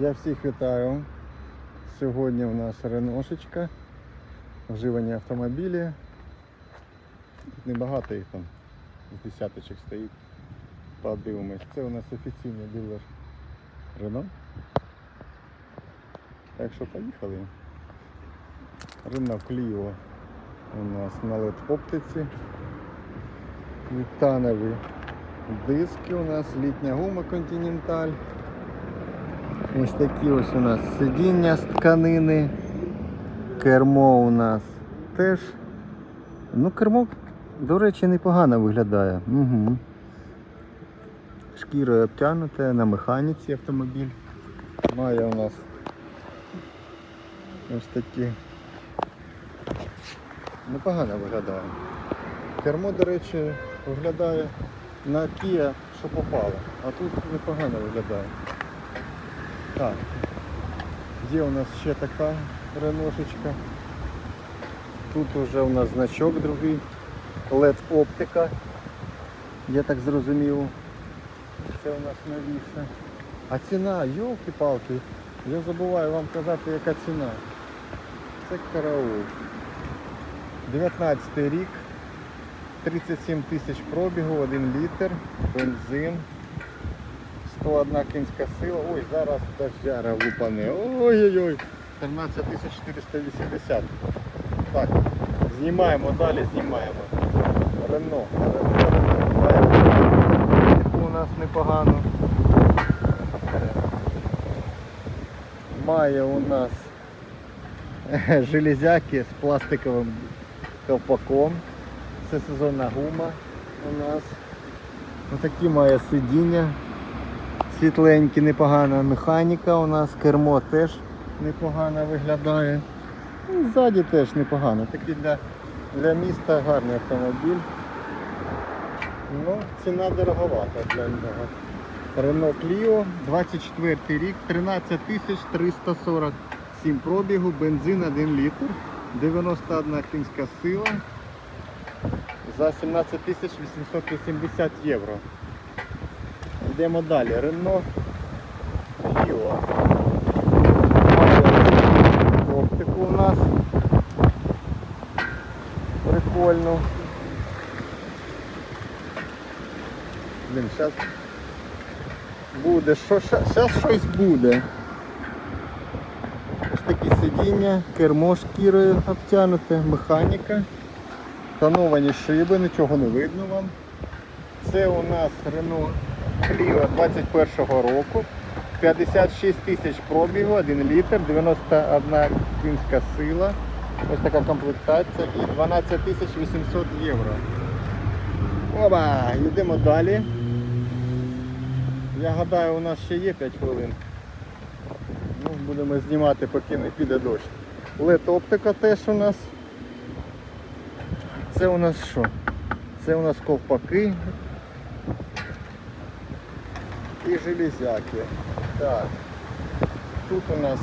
Я всіх вітаю. Сьогодні у нас реношечка, вживані автомобілі. Тут небагато їх там з десяточок стоїть. Подивимось. Це у нас офіційний дилер Рено. Так що поїхали. Рено Кліо у нас на LED оптиці. Титанові диски у нас, літня гума Continental. Ось такі ось у нас сидіння з тканини. Кермо у нас теж. Ну, кермо, до речі, непогано виглядає. Угу. Шкірою обтягнуте на механіці автомобіль. Має у нас ось такі. Непогано виглядає. Кермо, до речі, виглядає на Kia, що попало. А тут непогано виглядає. Так. Є у нас ще така реношечка. Тут уже у нас значок другий. LED оптика. Я так зрозумів. Це у нас новіше. А ціна, йолки-палки, я забуваю вам казати, яка ціна. Це караул. 19 рік, 37 тисяч пробігу, 1 літр, бензин. 101 кінська сила. Ой, зараз дождяра лупане. Ой-ой-ой. 13 480. Так, знімаємо далі, знімаємо. Рено. Рено. У нас непогано. Має у нас железяки з пластиковим ковпаком. Це сезонна гума у нас. Отакі має сидіння світленькі, непогана механіка у нас, кермо теж непогано виглядає. І ззаді теж непогано. Такий для, для міста гарний автомобіль. Ну, ціна дороговата для нього. Renault Clio, 24 рік, 13 347 пробігу, бензин 1 літр, 91 кінська сила за 17 880 євро. Йдемо далі. Рено Clio. Оптику у нас. Прикольно. Блін, зараз буде. Що, щось буде. Ось такі сидіння, кермо шкірою обтянуте, механіка. Тоновані шиби, нічого не видно вам. Це у нас Renault Clio 21 року. 56 тисяч пробігу, 1 літр, 91 кінська сила. Ось така комплектація і 12 тисяч 800 євро. Оба! Йдемо далі. Я гадаю, у нас ще є 5 хвилин. Ну, будемо знімати, поки не піде дощ. LED оптика теж у нас. Це у нас що? Це у нас ковпаки і железяки. Так. Тут у нас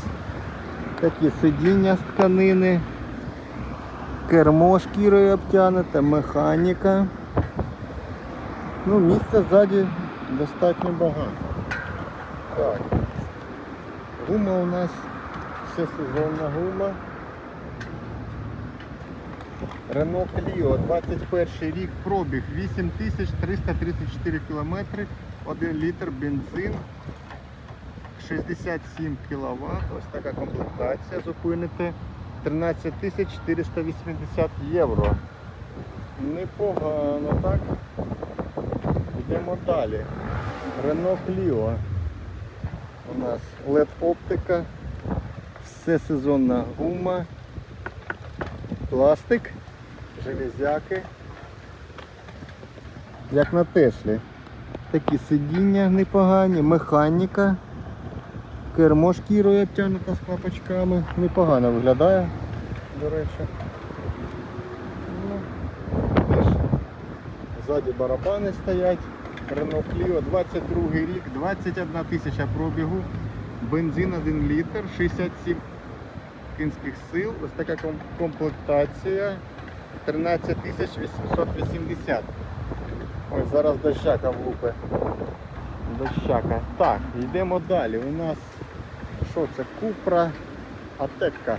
такі сидіння з тканини, кермо шкірою обтянуте, механіка. Ну, місця ззаді достатньо багато. Так. Гума у нас все сезонна гума. Renault Clio, 21 рік, пробіг 8334 кілометри, 1 літр бензин, 67 кВт. Ось така комплектація зупините. 13 480 євро. Непогано, так? Йдемо далі. Renault Clio. У нас LED оптика, все сезонна гума, пластик, железяки. Як на Теслі. Такі сидіння непогані, механіка, кермо шкірою обтягнута з клапочками. Непогано виглядає, до речі. Ну, Ззаді барабани стоять. Renault Clio 22 рік, 21 тисяча пробігу, бензин 1 літр, 67 кінських сил. Ось така комплектація. 13 тисяч 880. Ой, зараз дощака влупе. Дощака. Так, йдемо далі. У нас що це? Купра Атека.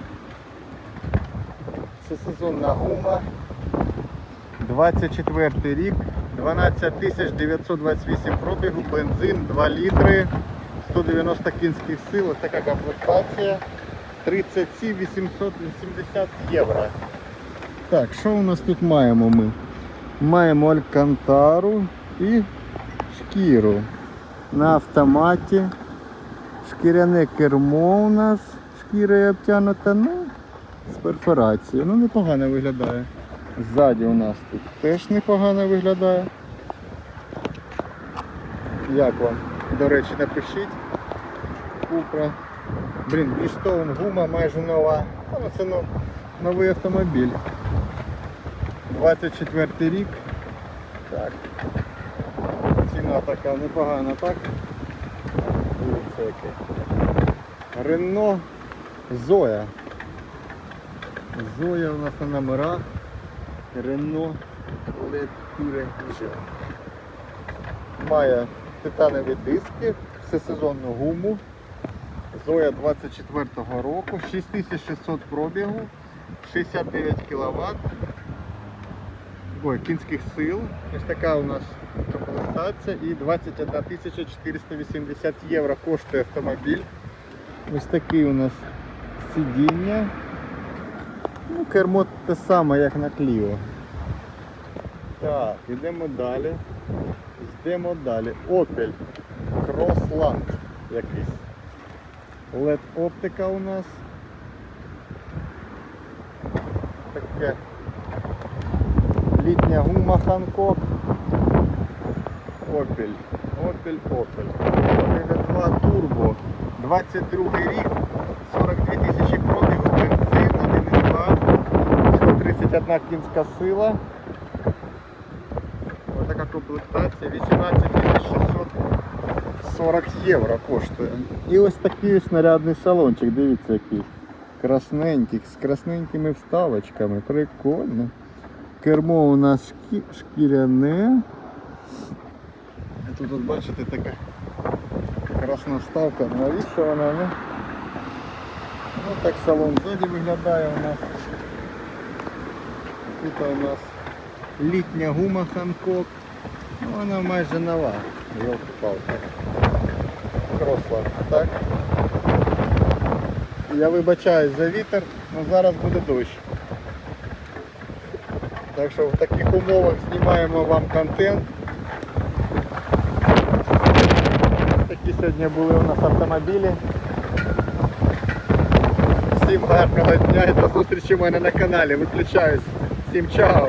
Це сезонна гума. 24 рік, 12 928 пробігу, бензин, 2 літри, 190 кінських сил, ось така комплектація. 37 880 євро. Так, що у нас тут маємо ми? Маємо алькантару і шкіру. На автоматі. Шкіряне кермо у нас, шкірою обтянута, ну, з перфорацією. Ну, непогано виглядає. Ззаді у нас тут теж непогано виглядає. Як вам? До речі, напишіть. Купра. Блін, Bridgestone гума майже нова. Ну, це новий автомобіль. 24 рік. Так. Ціна така непогана, так? Дивіться яке. Рено Зоя. Зоя у нас на номерах. Рено Pure Має титанові диски, всесезонну гуму. Зоя 24-го року, 6600 пробігу, 69 кВт. Ой, кінських сил. Ось така у нас комплектація і 21 480 євро коштує автомобіль. Ось такий у нас сидіння. Ну, кермо те саме, як на Clio. Так, йдемо далі. Йдемо далі. Opel Crossland якийсь. LED оптика у нас. Таке. Літня гума Hancock. Opel. Opel Opel. Opel 2 Turbo. 22 рік. 42 тисячі пробігу, бензин, 1,2. 131 кінська сила. Ось така комплектація. 18 640 євро коштує. І ось такий ось нарядний салончик, дивіться який. Красненький, з красненькими вставочками. Прикольно. Кермо у нас шкі... шкіряне. Тут от бачите така красна вставка. Навіщо вона? Ну, ну так салон ззаді виглядає у нас. Тут у нас літня гума Ханкок. Ну, вона майже нова. Йолки-палки. Кросла, так? Я вибачаюсь за вітер, але зараз буде дощ. Так що в таких умовах знімаємо вам контент. Такі сьогодні були у нас автомобілі. Всім гарного дня і до зустрічі в мене на каналі. Виключаюсь. Всім чао!